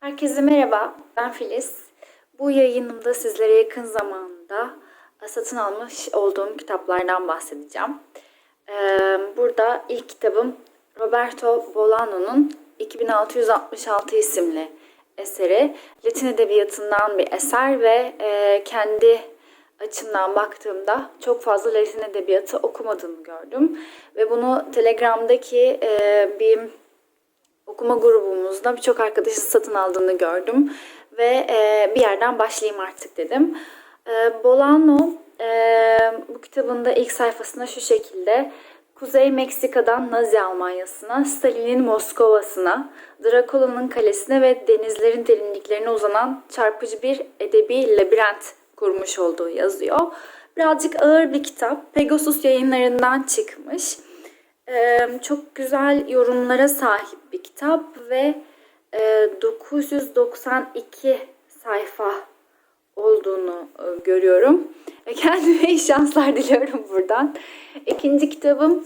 Herkese merhaba, ben Filiz. Bu yayınımda sizlere yakın zamanda satın almış olduğum kitaplardan bahsedeceğim. Ee, Burada ilk kitabım Roberto Bolano'nun 2666 isimli eseri. Latin edebiyatından bir eser ve e, kendi açımdan baktığımda çok fazla Latin edebiyatı okumadığımı gördüm. Ve bunu Telegram'daki e, bir okuma grubumuzda birçok arkadaşın satın aldığını gördüm ve e, bir yerden başlayayım artık dedim. E, Bolano e, bu kitabında ilk sayfasında şu şekilde Kuzey Meksika'dan Nazi Almanyası'na, Stalin'in Moskova'sına, Drakula'nın kalesine ve denizlerin derinliklerine uzanan çarpıcı bir edebi labirent kurmuş olduğu yazıyor. Birazcık ağır bir kitap. Pegasus yayınlarından çıkmış. Çok güzel yorumlara sahip bir kitap ve e, 992 sayfa olduğunu e, görüyorum. Ve kendime iyi şanslar diliyorum buradan. İkinci kitabım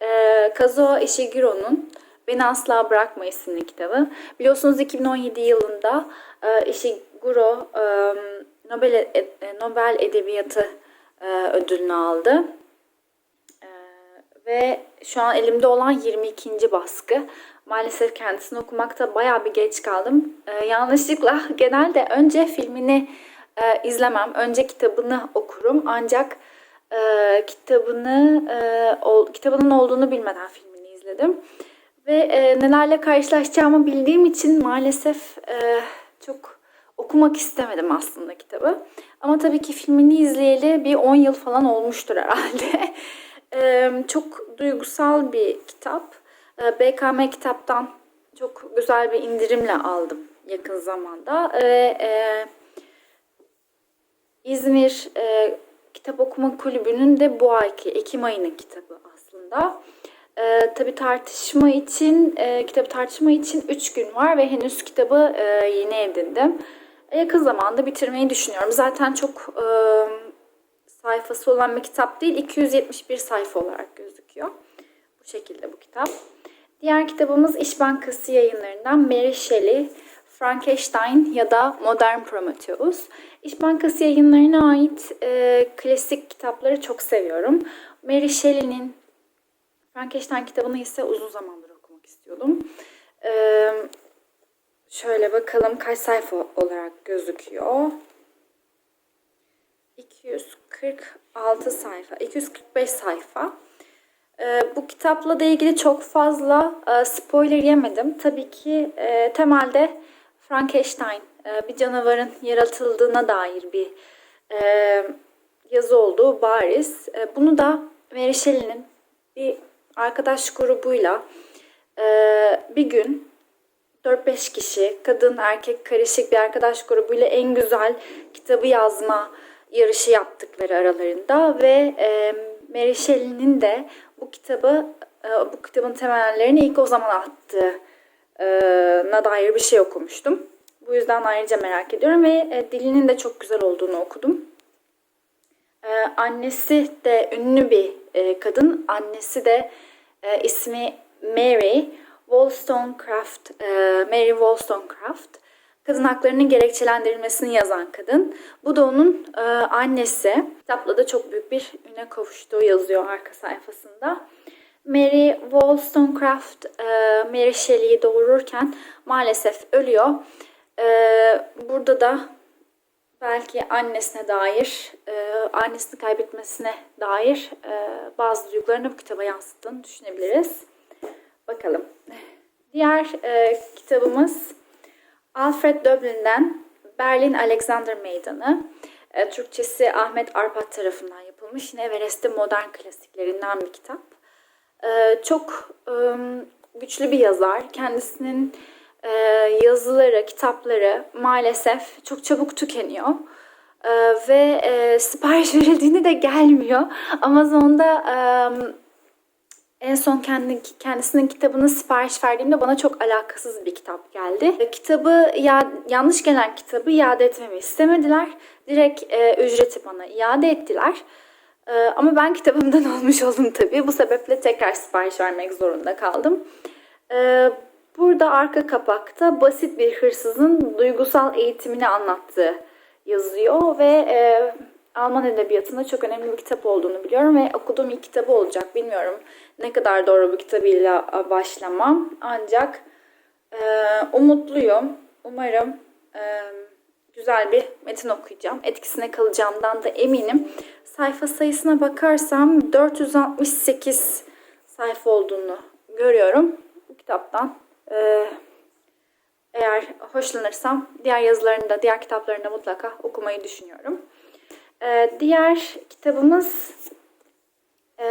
e, Kazuo Ishigiro'nun Beni Asla Bırakma isimli kitabı. Biliyorsunuz 2017 yılında e, Ishiguro e, Nobel, e, Edebiyatı e, ödülünü aldı ve şu an elimde olan 22. baskı. Maalesef kendisini okumakta bayağı bir geç kaldım. Ee, yanlışlıkla genelde önce filmini e, izlemem. Önce kitabını okurum. Ancak e, kitabını e, ol, kitabının olduğunu bilmeden filmini izledim. Ve e, nelerle karşılaşacağımı bildiğim için maalesef e, çok okumak istemedim aslında kitabı. Ama tabii ki filmini izleyeli bir 10 yıl falan olmuştur herhalde. Ee, çok duygusal bir kitap. Ee, BKM kitaptan çok güzel bir indirimle aldım yakın zamanda. Ve e, İzmir e, Kitap Okuma Kulübü'nün de bu ayki Ekim ayının kitabı aslında. E, tabii tartışma için, e, kitabı tartışma için 3 gün var ve henüz kitabı e, yeni edindim. Yakın zamanda bitirmeyi düşünüyorum. Zaten çok e, sayfası olan bir kitap değil. 271 sayfa olarak gözüküyor. Bu şekilde bu kitap. Diğer kitabımız İş Bankası yayınlarından Mary Shelley, Frankenstein ya da Modern Prometheus. İş Bankası yayınlarına ait e, klasik kitapları çok seviyorum. Mary Shelley'nin Frankenstein kitabını ise uzun zamandır okumak istiyordum. E, şöyle bakalım kaç sayfa olarak gözüküyor. 246 sayfa, 245 sayfa. Ee, bu kitapla da ilgili çok fazla e, spoiler yemedim. Tabii ki e, temelde Frankenstein e, bir canavarın yaratıldığına dair bir yazı olduğu bariz. Bunu da Mary Shelley'nin bir arkadaş grubuyla bir gün 4-5 kişi, kadın erkek karışık bir arkadaş grubuyla en güzel kitabı yazma yarışı yaptıkları aralarında ve e, Mary Shelley'nin de bu kitabı e, bu kitabın temellerini ilk o zaman attığına dair bir şey okumuştum. Bu yüzden ayrıca merak ediyorum ve e, dilinin de çok güzel olduğunu okudum. E, annesi de ünlü bir e, kadın. Annesi de e, ismi Mary Wollstonecraft, e, Mary Wollstonecraft kadın haklarının gerekçelendirilmesini yazan kadın. Bu da onun e, annesi. Kitapla da çok büyük bir üne kavuştuğu yazıyor arka sayfasında. Mary Wollstonecraft e, Mary Shelley'i doğururken maalesef ölüyor. E, burada da belki annesine dair, e, annesini kaybetmesine dair e, bazı duygularını bu kitaba yansıttığını düşünebiliriz. Bakalım. Diğer e, kitabımız Alfred Döblin'den Berlin Alexander Meydanı. E, Türkçesi Ahmet Arpat tarafından yapılmış. Yine Everest'te modern klasiklerinden bir kitap. E, çok e, güçlü bir yazar. Kendisinin yazıları, kitapları maalesef çok çabuk tükeniyor. Ve sipariş verildiğinde de gelmiyor. Amazon'da en son kendi, kendisinin kitabını sipariş verdiğimde bana çok alakasız bir kitap geldi. Kitabı ya, yanlış gelen kitabı iade etmemi istemediler. Direkt e, ücreti bana iade ettiler. E, ama ben kitabımdan olmuş oldum tabii. Bu sebeple tekrar sipariş vermek zorunda kaldım. E, Burada arka kapakta basit bir hırsızın duygusal eğitimini anlattığı yazıyor ve e, Alman edebiyatında çok önemli bir kitap olduğunu biliyorum ve okuduğum ilk kitabı olacak. Bilmiyorum ne kadar doğru bu kitabıyla başlamam ancak e, umutluyum. Umarım e, güzel bir metin okuyacağım. Etkisine kalacağımdan da eminim. Sayfa sayısına bakarsam 468 sayfa olduğunu görüyorum bu kitaptan. Ee, eğer hoşlanırsam diğer yazılarını da, diğer kitaplarını da mutlaka okumayı düşünüyorum. Ee, diğer kitabımız e,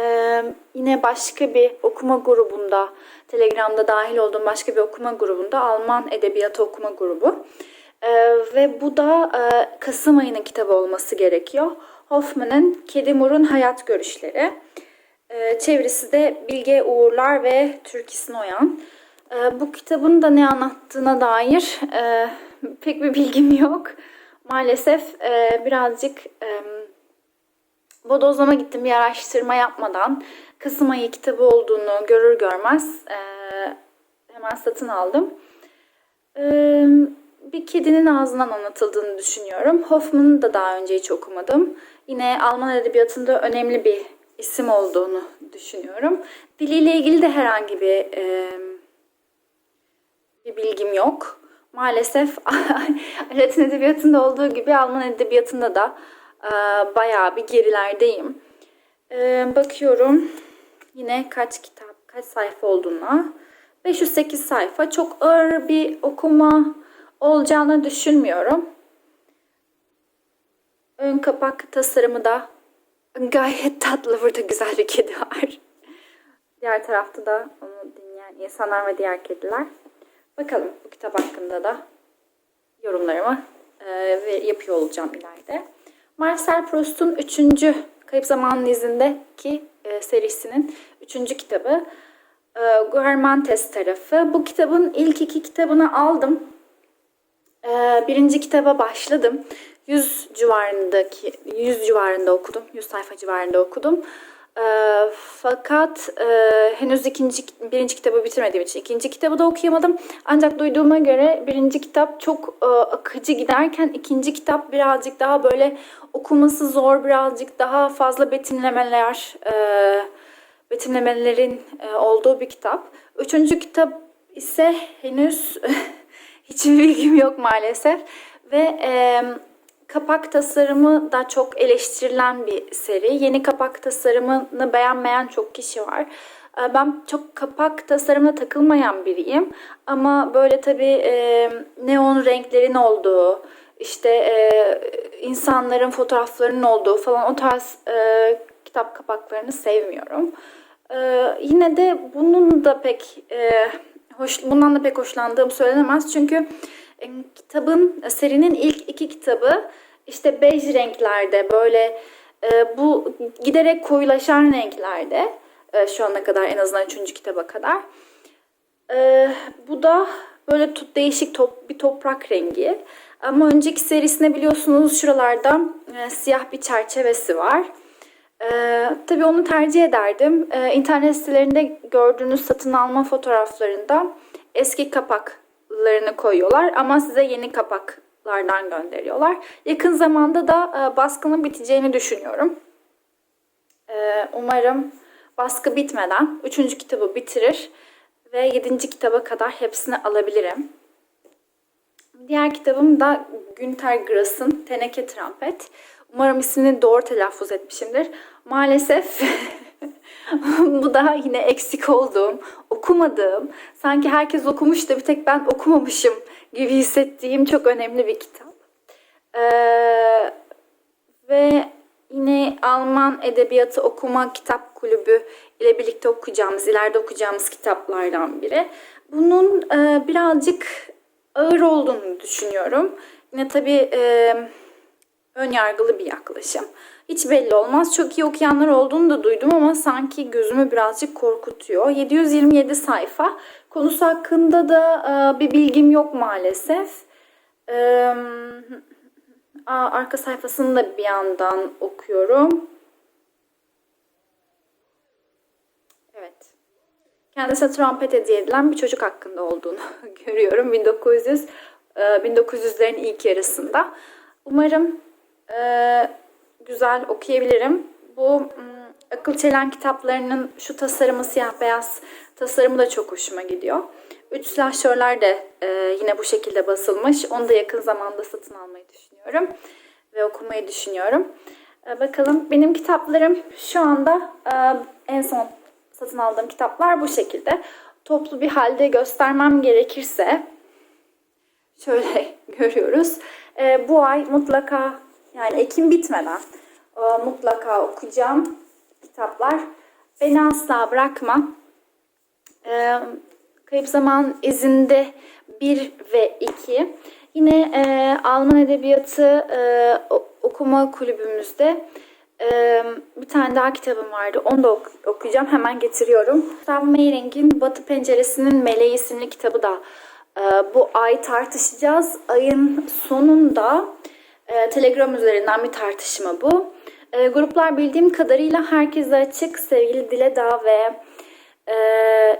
yine başka bir okuma grubunda, Telegram'da dahil olduğum başka bir okuma grubunda, Alman Edebiyatı Okuma Grubu. Ee, ve bu da e, Kasım ayının kitabı olması gerekiyor. Hoffman'ın Kedi Mur'un Hayat Görüşleri. Ee, çevirisi de Bilge Uğurlar ve Türkis Noyan. Ee, bu kitabın da ne anlattığına dair e, pek bir bilgim yok. Maalesef birazcık bodozlama gittim bir araştırma yapmadan. Kasım ayı kitabı olduğunu görür görmez e, hemen satın aldım. E, bir kedinin ağzından anlatıldığını düşünüyorum. Hoffman'ı da daha önce hiç okumadım. Yine Alman edebiyatında önemli bir isim olduğunu düşünüyorum. Diliyle ilgili de herhangi bir e, bir bilgim yok. Maalesef Latin edebiyatında olduğu gibi Alman edebiyatında da bayağı bir gerilerdeyim. E, bakıyorum yine kaç kitap, kaç sayfa olduğuna. 508 sayfa. Çok ağır bir okuma olacağını düşünmüyorum. Ön kapak tasarımı da gayet tatlı. Burada güzel bir kedi var. Diğer tarafta da onu dinleyen insanlar ve diğer kediler. Bakalım bu kitap hakkında da yorumlarımı e, yapıyor olacağım ileride. Marcel Proust'un 3. Kayıp Zamanın İzindeki e, serisinin 3. kitabı e, Guermantes tarafı. Bu kitabın ilk iki kitabını aldım. E, birinci kitaba başladım. 100 civarındaki 100 civarında okudum. 100 sayfa civarında okudum. E, fakat e, henüz ikinci birinci kitabı bitirmediğim için ikinci kitabı da okuyamadım. Ancak duyduğuma göre birinci kitap çok e, akıcı giderken ikinci kitap birazcık daha böyle okuması zor, birazcık daha fazla betimlemeler, e, betimlemelerin e, olduğu bir kitap. Üçüncü kitap ise henüz hiçbir bilgim yok maalesef ve e, kapak tasarımı da çok eleştirilen bir seri. Yeni kapak tasarımını beğenmeyen çok kişi var. E, Ben çok kapak tasarımına takılmayan biriyim. Ama böyle tabii e, neon renklerin olduğu, işte e, insanların fotoğraflarının olduğu falan o tarz e, kitap kapaklarını sevmiyorum. E, yine de bunun da pek e, hoş, bundan da pek hoşlandığım söylenemez. Çünkü e, kitabın, serinin ilk iki kitabı işte bej renklerde böyle e, bu giderek koyulaşan renklerde e, şu ana kadar en azından üçüncü kitaba kadar. E, bu da böyle tut, değişik top, bir toprak rengi. Ama önceki serisine biliyorsunuz şuralarda e, siyah bir çerçevesi var. E, tabii onu tercih ederdim. E, internet sitelerinde gördüğünüz satın alma fotoğraflarında eski kapaklarını koyuyorlar ama size yeni kapaklardan gönderiyorlar. Yakın zamanda da e, baskının biteceğini düşünüyorum. E, umarım baskı bitmeden 3. kitabı bitirir ve 7. kitaba kadar hepsini alabilirim. Diğer kitabım da Günter Grass'ın Teneke Trampet. Umarım ismini doğru telaffuz etmişimdir. Maalesef bu da yine eksik olduğum, okumadığım, sanki herkes okumuş da bir tek ben okumamışım gibi hissettiğim çok önemli bir kitap. Ee, ve yine Alman Edebiyatı Okuma Kitap Kulübü ile birlikte okuyacağımız, ileride okuyacağımız kitaplardan biri. Bunun e, birazcık ağır olduğunu düşünüyorum. Yine tabii e, ön yargılı bir yaklaşım. Hiç belli olmaz. Çok iyi okuyanlar olduğunu da duydum ama sanki gözümü birazcık korkutuyor. 727 sayfa. Konusu hakkında da e, bir bilgim yok maalesef. E, arka sayfasını da bir yandan okuyorum. Evet. kendisine trompet hediye edilen bir çocuk hakkında olduğunu görüyorum 1900 e, 1900'lerin ilk yarısında. Umarım e, güzel okuyabilirim. Bu mm, akıl çelen kitaplarının şu tasarımı siyah beyaz tasarımı da çok hoşuma gidiyor. Üç slasherler de e, yine bu şekilde basılmış. Onu da yakın zamanda satın almayı düşünüyorum ve okumayı düşünüyorum. E, bakalım benim kitaplarım şu anda e, en son satın aldığım kitaplar bu şekilde. Toplu bir halde göstermem gerekirse şöyle görüyoruz. E, bu ay mutlaka yani Ekim bitmeden e, mutlaka okuyacağım kitaplar. Beni asla bırakma. E, Kayıp Zaman izinde 1 ve 2. Yine e, Alman Edebiyatı e, okuma kulübümüzde e, bir tane daha kitabım vardı. Onu da ok- okuyacağım. Hemen getiriyorum. Gustav Meiring'in Batı Penceresi'nin Meleği isimli kitabı da e, bu ay tartışacağız. Ayın sonunda e, Telegram üzerinden bir tartışma bu. E, gruplar bildiğim kadarıyla herkese açık. Sevgili Diledağ ve e,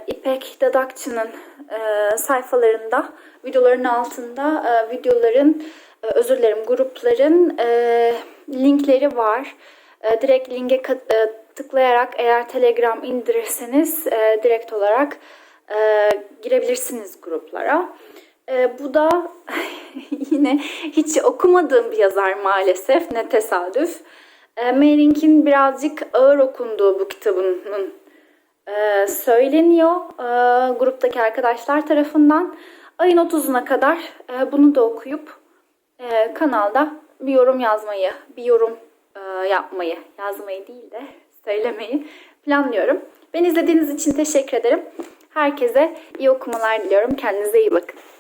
İpek Dadakçı'nın e, sayfalarında, videoların altında e, videoların, e, özür dilerim grupların e, linkleri var. E, direkt linke e, tıklayarak eğer Telegram indirirseniz e, direkt olarak e, girebilirsiniz gruplara. E, bu da yine hiç okumadığım bir yazar maalesef. Ne tesadüf. E, Meiring'in birazcık ağır okunduğu bu kitabının e, söyleniyor e, gruptaki arkadaşlar tarafından. Ayın 30'una kadar e, bunu da okuyup e, kanalda bir yorum yazmayı, bir yorum e, yapmayı, yazmayı değil de söylemeyi planlıyorum. Beni izlediğiniz için teşekkür ederim. Herkese iyi okumalar diliyorum. Kendinize iyi bakın.